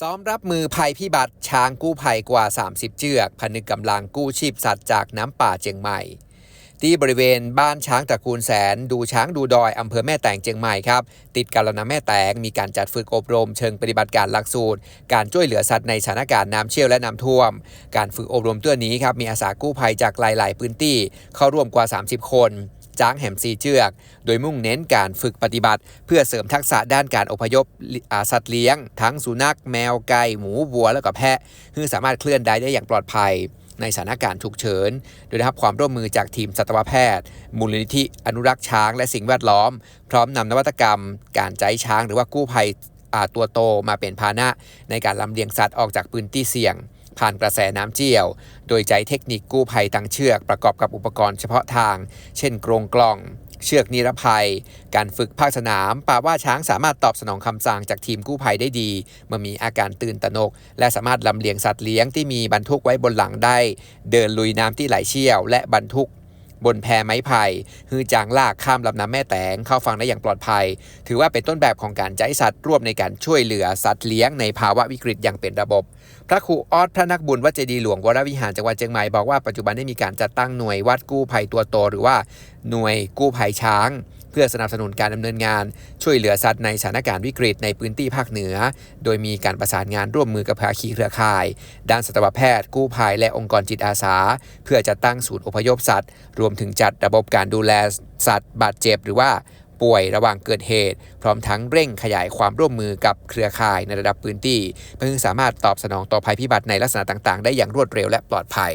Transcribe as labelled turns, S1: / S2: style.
S1: ซ้อมรับมือภัยพิบัติช้างกู้ภัยกว่า 30เชือกผนึกกำลังกู้ชีพสัตว์จากน้ำป่าเจียงใหม่ ที่บริเวณบ้านช้างตระกูลแสน ดูช้างดูดอยอำเภอแม่แตงเจียงใหม่ครับ ติดกับลำน้ำแม่แตงมีการจัดฝึกอบรม เชิงปฏิบัติการหลักสูตร การช่วยเหลือสัตว์ในสถานการณ์น้ำเชี่ยวและน้ำท่วม การฝึกอบรมตัวนี้ครับมีอาสากู้ภัยจากหลาย ๆ พื้นที่เข้าร่วมกว่า 30 คน จ้างแหมซีเชือก โดยมุ่งเน้นการฝึกปฏิบัติ เพื่อเสริมทักษะด้านการอพยพสัตว์เลี้ยง ทั้งสุนัขแมวไก่หมูวัวแล้วก็แพะเพื่อสามารถเคลื่อนได้ได้อย่างปลอดภัยในสถานการณ์ฉุกเฉิน โดยได้รับความร่วมมือจากทีมสัตวแพทย์ มูลนิธิอนุรักษ์ช้างและสิ่งแวดล้อม พร้อมนำนวัตกรรม การใจช้างหรือว่ากู้ภัยตัวโตมาเป็นพาหนะ ในการลำเลียงสัตว์ออกจากพื้นที่เสี่ยง ผ่านกระแสน้ำเจี่ยว โดยใช้เทคนิคกู้ภัยทางเชือกประกอบกับอุปกรณ์เฉพาะทาง เช่นกรงกล่อง เชือกนิรภัย การฝึกภาคสนามป่าว่าช้างสามารถตอบสนองคำสั่งจากทีมกู้ภัยได้ดี เมื่อมีอาการตื่นตระหนก และสามารถลำเลียงสัตว์เลี้ยงที่มีบรรทุกไว้บนหลังได้ เดินลุยน้ำที่ไหลเชี่ยว และบรรทุก บนแพไม้ไผ่ฮือจางลากข้ามลำน้ำแม่แตงเข้าฝั่งได้อย่างปลอดภัย ถือว่าเป็นต้นแบบของการใจสัตว์ร่วมในการช่วยเหลือสัตว์เลี้ยงในภาวะวิกฤตอย่างเป็นระบบ พระครูออสพระนักบุญวัดเจดีหลวงวรวิหารจังหวัดเชียงใหม่บอกว่าปัจจุบันได้มีการจัดตั้งหน่วยวัดกู้ภัยตัวโตหรือว่าหน่วยกู้ภัยช้าง พื่อสนับสนุนการดำเนินงาน ช่วยเหลือสัตว์ในสถานการณ์วิกฤตในพื้นที่ภาคเหนือ โดยมีการประสานงานร่วมมือกับภาคีเครือข่าย ด้านสัตวแพทย์ กู้ภัยและองค์กรจิตอาสา เพื่อจะตั้งศูนย์อพยพสัตว์ รวมถึงจัดระบบการดูแลสัตว์บาดเจ็บหรือว่าป่วยระหว่างเกิดเหตุ พร้อมทั้งเร่งขยายความร่วมมือกับเครือข่ายในระดับพื้นที่ เพื่อสามารถตอบสนองต่อภัยพิบัติในลักษณะต่าง ๆ ได้อย่างรวดเร็วและปลอดภัย